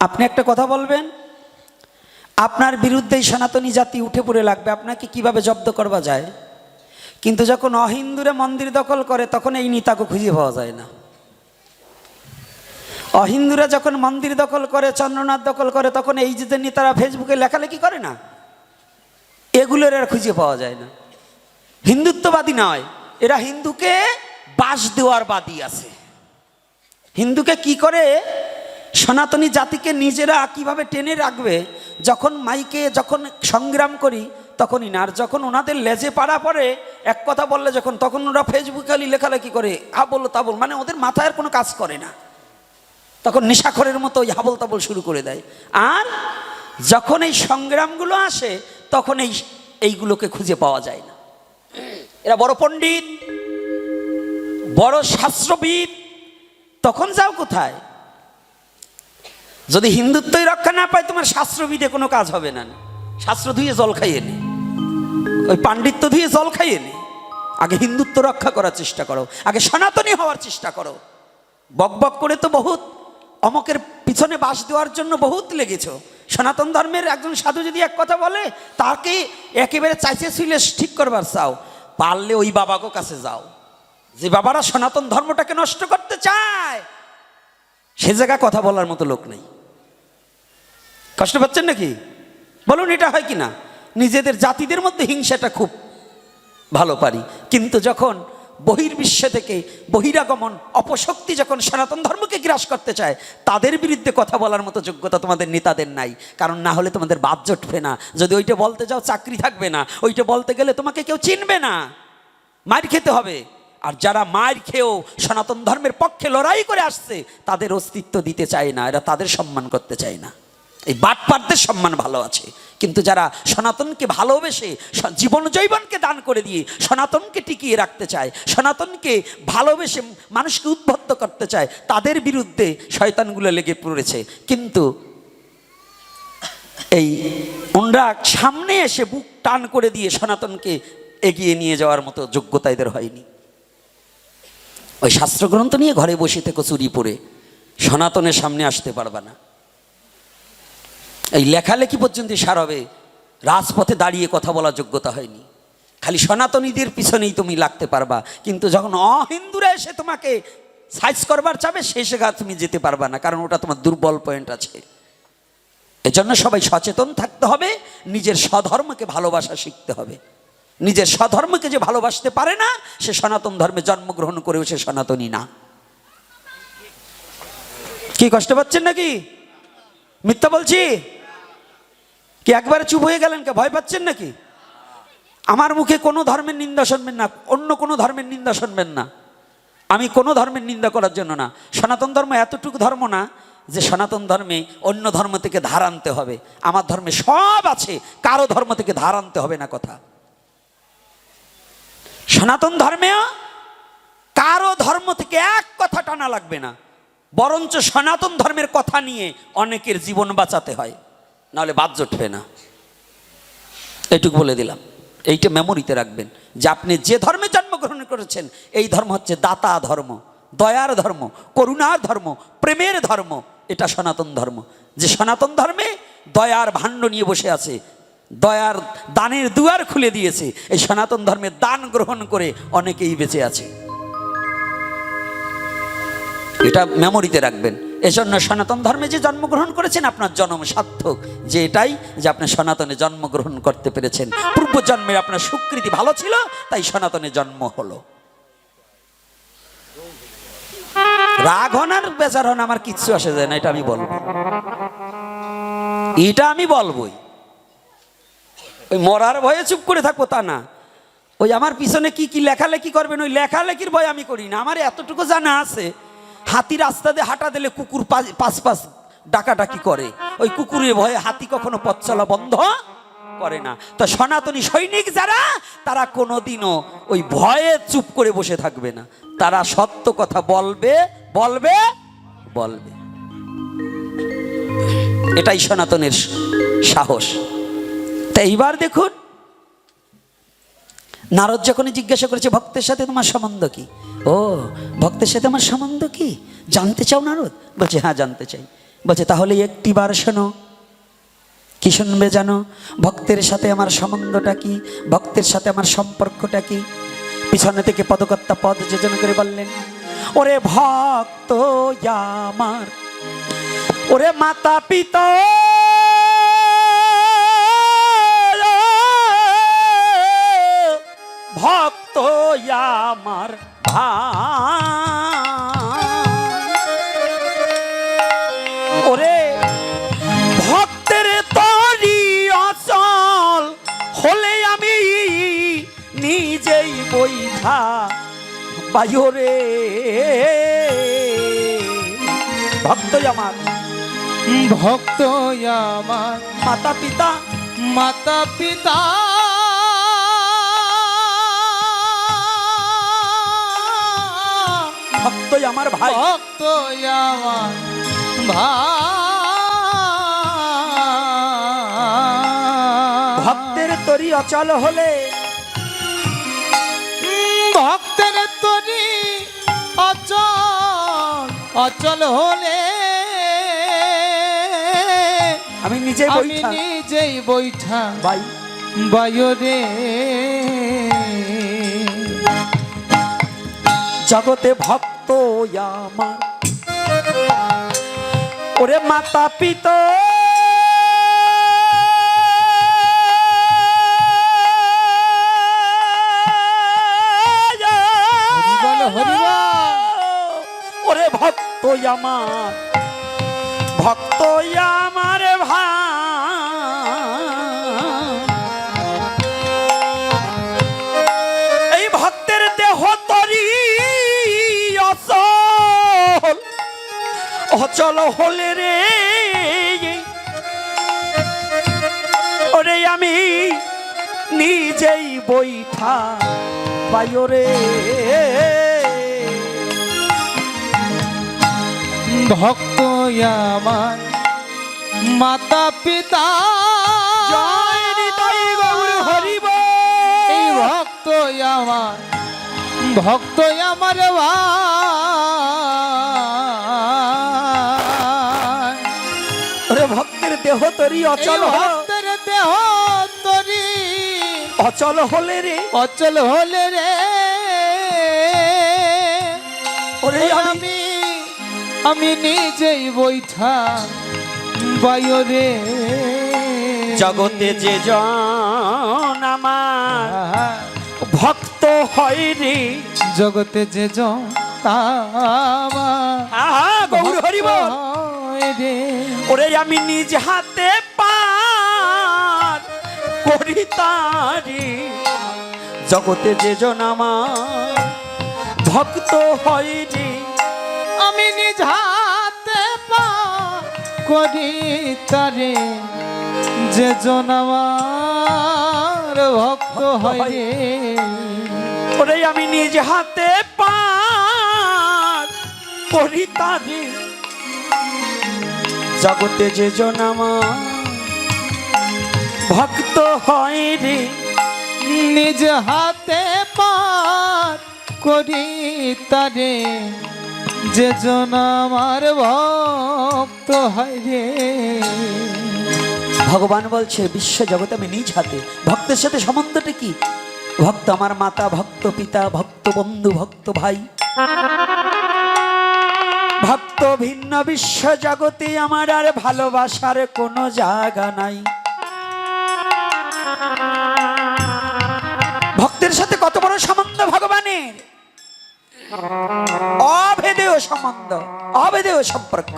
আপনি একটা কথা বলবেন? আপনার বিরুদ্ধেই সনাতনী জাতি উঠে পড়ে লাগবে, আপনাকে কীভাবে জব্দ করবা যায়? কিন্তু যখন অহিন্দুরা মন্দির দখল করে, তখন এই নেতাকে খুঁজে পাওয়া যায় না। অহিন্দুরা যখন মন্দির দখল করে, চন্দ্রনাথ দখল করে, তখন এই যে নেতারা ফেসবুকে লেখালেখি করে না, এগুলোর আর খুঁজে পাওয়া যায় না। হিন্দুত্ববাদী নয়, এরা হিন্দুকে বাস দেওয়ার বাদী আছে। হিন্দুকে কি করে? সনাতনী জাতিকে নিজেরা কীভাবে টেনে রাখবে? যখন মাইকে যখন সংগ্রাম করি, তখনই না। আর যখন ওনাদের লেজে পাড়া পড়ে, এক কথা বললে যখন, তখন ওরা ফেসবুকে খালি লেখালেখি করে, হাবল তাবল মানে ওদের মাথায় আর কোনো কাজ করে না। তখন নিশাখরের মতো ওই হাবল তাবল শুরু করে দেয়। আর যখন এই সংগ্রামগুলো আসে, তখন এই এইগুলোকে খুঁজে পাওয়া যায় না। এরা বড় পণ্ডিত, বড় শাস্ত্রবিদ, তখন যাও কোথায়? যদি হিন্দুত্বই রক্ষা না পায়, তোমার শাস্ত্রবিদে কোনো কাজ হবে না। শাস্ত্র ধুয়ে জল খাইয়ে নে। ওই পাণ্ডিত্য ধুয়ে জল খাইয়ে নি। আগে হিন্দুত্ব রক্ষা করার চেষ্টা করো। আগে সনাতনী হওয়ার চেষ্টা করো। বক বক করে তো বহুত অমকের পিছনে বাস দেওয়ার জন্য বহুত লেগেছ। সনাতন ধর্মের একজন সাধু যদি এক কথা বলে, তাকে একেবারে চাইছে শুইলে ঠিক করবার চাও। পারলে ওই বাবাকে কাছে যাও। যে বাবারা সনাতন ধর্মটাকে নষ্ট করতে চায়, সে জায়গায় কথা বলার মতো লোক নেই। কষ্ট পাচ্ছেন নাকি? বলুন, এটা হয় কি না নিজেদের জাতিদের মধ্যে হিংসাটা খুব ভালো পারি। কিন্তু যখন বহির্বিশ্ব থেকে বহিরাগমন, অপশক্তি যখন সনাতন ধর্মকে গ্রাস করতে চায়, তাদের বিরুদ্ধে কথা বলার মতো যোগ্যতা তোমাদের নেতাদের নাই। কারণ না হলে তোমাদের বাদ জটবে না। যদি ওইটা বলতে যাও, চাকরি থাকবে না। ওইটা বলতে গেলে তোমাকে কেউ চিনবে না। মার খেতে হবে। আর যারা মার খেয়েও সনাতন ধর্মের পক্ষে লড়াই করে আসছে, তাদের অস্তিত্ব দিতে চায় না। এরা তাদের সম্মান করতে চায় না। এই বাটপারদের সম্মান ভালো আছে। কিন্তু যারা সনাতনকে ভালোবেসে জীবন জৈবনকে দান করে দিয়ে সনাতনকে টিকিয়ে রাখতে চায়, সনাতনকে ভালোবেসে মানুষকে উদ্বুদ্ধ করতে চায়, তাদের বিরুদ্ধে শয়তানগুলো লেগে পড়েছে। কিন্তু এই ওনরা সামনে এসে বুক টান করে দিয়ে সনাতনকে এগিয়ে নিয়ে যাওয়ার মতো যোগ্যতা এদের হয়নি। ওই শাস্ত্রগ্রন্থ নিয়ে ঘরে বসে থেকে চুরি পড়ে, সনাতনের সামনে আসতে পারবা না। এই লেখালেখি পর্যন্ত সার হবে। রাজপথে দাঁড়িয়ে কথা বলার যোগ্যতা হয়নি। খালি সনাতনীদের পিছনেই তুমি লাগতে পারবা। কিন্তু যখন অহিন্দুরা এসে তোমাকে সাইজ করবার চাবে সেই জায়গা তুমি যেতে পারবা না, কারণ ওটা তোমার দুর্বল পয়েন্ট আছে। এজন্য সবাই সচেতন থাকতে হবে, নিজের স্বধর্মকে ভালোবাসা শিখতে হবে। নিজের স্বধর্মকে যে ভালোবাসতে পারে না, সে সনাতন ধর্মে জন্মগ্রহণ করেও সে সনাতনী না। কি কষ্ট পাচ্ছেন নাকি? মিথ্যা বলছি? কি একবারে চুপ হয়ে গেলেন কে? ভয় পাচ্ছেন নাকি? আমার মুখে কোনো ধর্মের নিন্দা শুনবেন না, অন্য কোনো ধর্মের নিন্দা শুনবেন না। আমি কোনো ধর্মের নিন্দা করার জন্য না। সনাতন ধর্ম এতটুকু ধর্ম না যে সনাতন ধর্মে অন্য ধর্ম থেকে ধার আনতে হবে। আমার ধর্মে সব আছে, কারও ধর্ম থেকে ধার আনতে হবে না কথা। সনাতন ধর্মেও কারও ধর্ম থেকে এক কথা টানা লাগবে না। বরঞ্চ সনাতন ধর্মের কথা নিয়ে অনেকের জীবন বাঁচাতে হয়। নাহলে বাদ জটবে না। এইটুকু বলে দিলাম। এইটা মেমোরিতে রাখবেন যে আপনি যে ধর্মে জন্মগ্রহণ করেছেন, এই ধর্ম হচ্ছে দাতা ধর্ম, দয়ার ধর্ম, করুণার ধর্ম, প্রেমের ধর্ম, এটা সনাতন ধর্ম। যে সনাতন ধর্মে দয়ার ভাণ্ড নিয়ে বসে আছে, দয়ার দানের দুয়ার খুলে দিয়েছে, এই সনাতন ধর্মে দান গ্রহণ করে অনেকেই বেঁচে আছে। এটা মেমোরিতে রাখবেন। এজন্য সনাতন ধর্মে যে জন্মগ্রহণ করেছেন, আপনার জন্ম সার্থক। যে এটাই যে আপনি সনাতনে জন্মগ্রহণ করতে পেরেছেন। পূর্ব জন্মের আপনার সুকৃতি ভালো ছিল, তাই সনাতনে জন্ম হলো। রাগ হন আর বেচার হন, আমার কিচ্ছু আসে যায় না, এটা আমি বলব। এটা আমি বলবই। ওই মরার ভয়ে চুপ করে থাকব তা না। ওই আমার পিছনে কি কি লেখালেখি করবেন, ওই লেখালেখির ভয় আমি করি না। আমার এতটুকু জানা আছে হাতি রাস্তা দিয়ে হাঁটা দিলে কুকুর পাশ পাশ ডাকাডাকি করে। ওই কুকুরের ভয়ে হাতি কখনো পথ চলা বন্ধ করে না। তো সনাতনী সৈনিক যারা, তারা কোনোদিনও ওই ভয়ে চুপ করে বসে থাকবে না। তারা সত্য কথা বলবে বলবে বলবে। এটাই সনাতনের সাহস। তা এইবার দেখুন নারদ যখনই জিজ্ঞাসা করেছে, ভক্তের সাথে তোমার সম্বন্ধ কি? ও, ভক্তের সাথে আমার সম্বন্ধ কি? জানতে চাও নারদ? বলছে হ্যাঁ জানতে চাই। বলছে, তাহলে একটি বার শোনো। কি শুনবে জানো? ভক্তের সাথে আমার সম্বন্ধটা কি? ভক্তের সাথে আমার সম্পর্কটা কি? পিছনে থেকে পদকর্তা পদ যোজন করে বললেন, ওরে ভক্ত আমার ওরে মাতা পিতা ভক্ত আমার ওরে ভক্তের তরি অচল হলে আমি নিজেই বৈঠা বায়রে ভক্ত আমার ভক্ত আমার মাতা পিতা মাতা পিতা ভক্ত আমার ভাই। ভক্ত আমার ভাই। ভক্তের তরি অচল হলে ভক্তের তরি অচল অচল হলে আমি নিজে আমি নিজেই বৈঠা। ভাই। বায়রে জগতে ভক্ত আমার ওরে মাতা পিতা। ওরে ভক্ত আমার ভক্ত আমার অচল হলে রে। ওরে আমি নিজেই বৈঠা বায়রে ভক্ত আমার মাতা পিতা ভক্ত আমার ভক্ত আমার ভাই। দেহ তরি অচল হ- ভক্তের দেহ তরি। অচল হলে রে। অচল হলে রে। ওরে আমি আমি নিজেই বৈঠা বায়রে জগতে যে জন আমার ভক্ত হয় রে। জগতে যে জন আমার আহা গৌর হরিব রে। ওরে আমি নিজ হাতে পার করি তারি। জগতে যে জন আমার ভক্ত হয় রে আমি নিজ হাতে পা করি তারে। যে জন আমার ভক্ত হয়। রে ওরে আমি নিজ হাতে পার করি তারি। জগতে যে জন আমার ভক্ত হয় রে, নিজ হাতে পার করি তারে। যে আমার ভক্ত হয় রে। ভগবান বলছে, বিশ্ব জগতে আমি নিজ হাতে। ভক্তের সাথে সম্বন্ধটা কি? ভক্ত আমার মাতা, ভক্ত পিতা, ভক্ত বন্ধু, ভক্ত ভাই। ভক্ত ভিন্ন বিশ্ব জগতে আমার আর ভালোবাসার কোনো জায়গা নাই। ভক্তের সাথে কত বড় সম্বন্ধ ভগবানের? অভেদেয় সম্বন্ধ, অভেদেয় সম্পর্ক।